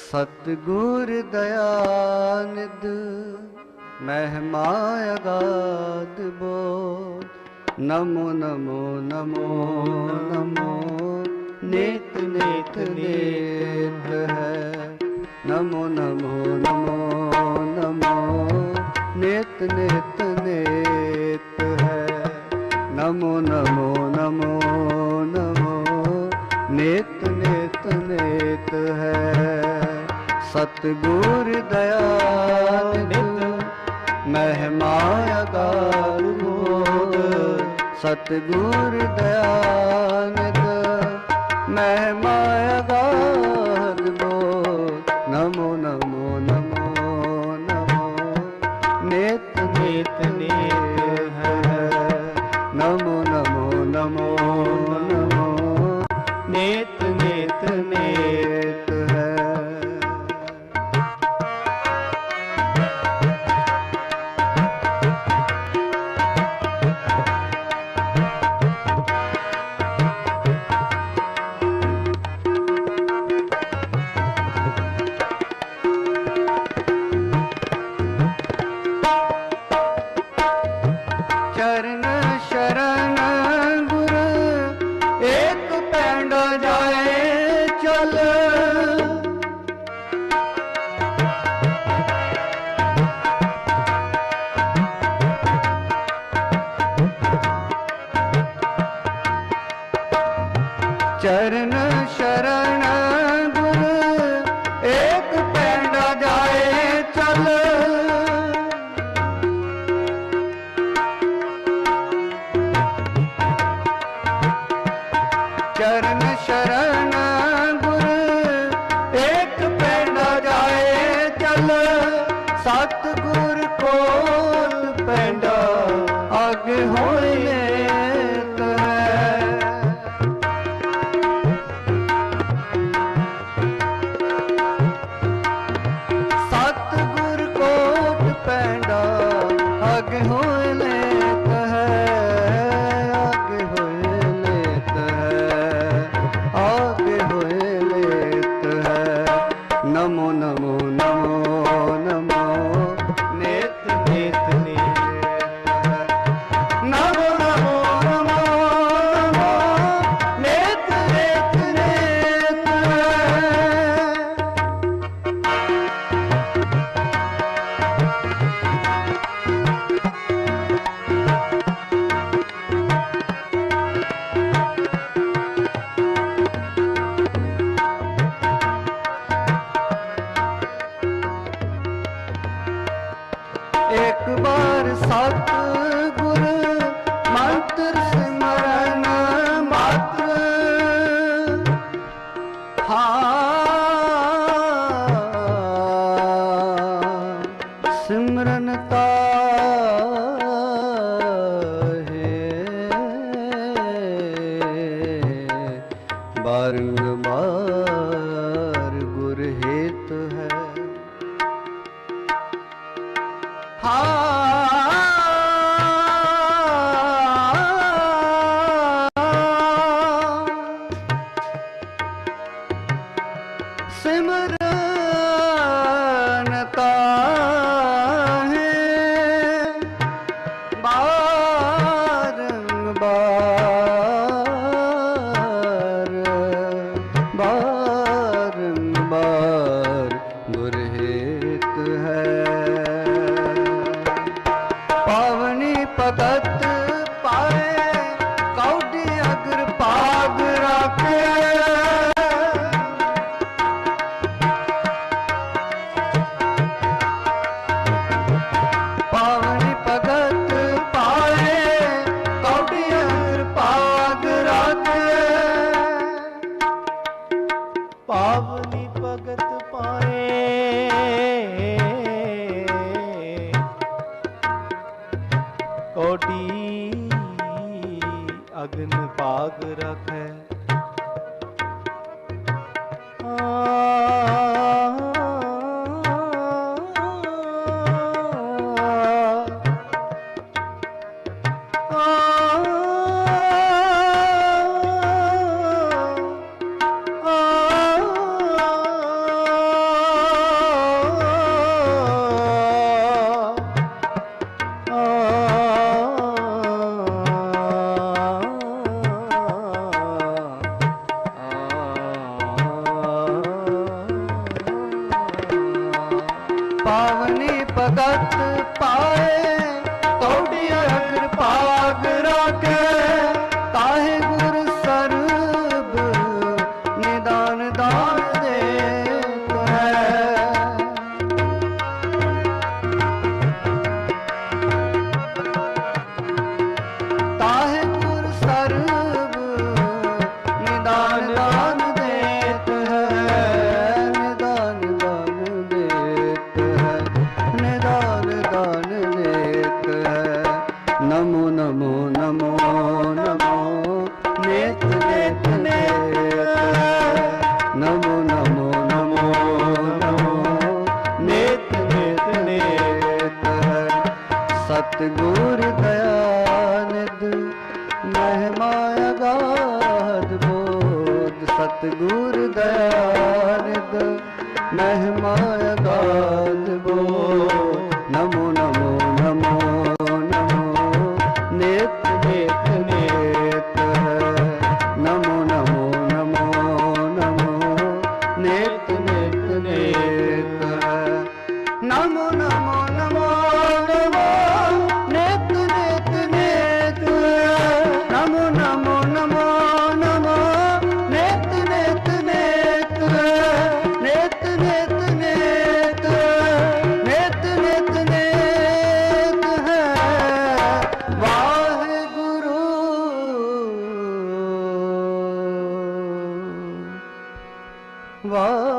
ਸਤਿਗੁਰ ਦਇਆਨਿਦ ਮਹਿਮਾ ਅਗਾਧ ਬੋ ਨਮੋ ਨਮੋ ਨਮੋ ਨਮੋ ਨਿਤ ਨਿਤ ਨੇਤ ਹੈ। ਨਮੋ ਨਮੋ ਨਮੋ ਨਮੋ ਨਿਤ ਨਿਤ ਨੇਤ ਹੈ। ਨਮੋ ਨਮੋ ਨਮੋ ਨਮੋ ਨਿਤ ਨਿਤ ਨੇਤ ਹੈ। ਸਤਿਗੁਰ ਦਇਆਨਿਦ ਮਹਿਮਾ ਅਗਾਧ ਬੋਧ ਸਤਿਗੁਰ ਦਇਆਨਿਦ ਮਹਿਮਾ ਅਗਾਧ ਬੋਧ ਨਮੋ ਨਮੋ ਨਮੋ ਨਮੋ। ਨਿਤ ਨਿਤ, ਨੇਤ ਹੈ। ਨਮੋ ਨਮੋ ਨਮੋ ਨਮੋ। ਨਿਤ ਨਿਤ, ਨੇਤ। ਪੈਂਡ ਜਾਏ ਚਲ। ਚਰਨ ਸ਼ਰਨ ਚਰਨ ਬਾਰੰਬਾਰ ਅਗਨ ਭਾਗ ਰਖੈ। ਸਤਗੁਰ ਦਇਆਨਿਦ ਮਹਿਮਾ ਅਗਾਜ ਬੋ ਨਮੋ ਨਮੋ ਨਮੋ ਨਮੋ। ਨੇਤ ਨੇਤ। va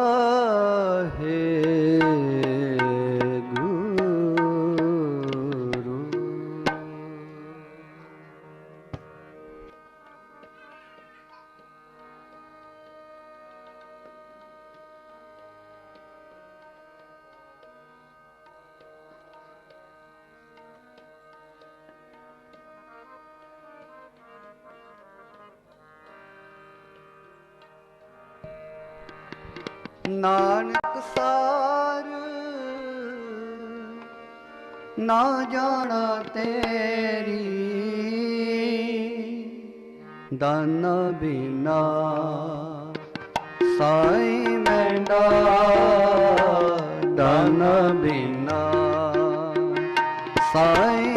ਨਾਨਕ ਸਾਰ। ਨਾ ਜਾਣਾ ਤੇਰੀ ਦਾਨਾ ਬਿਨਾ। ਸਾਈ ਮੈਂਡਾ ਦਾਨਾ ਬਿਨਾ। ਸਾਈ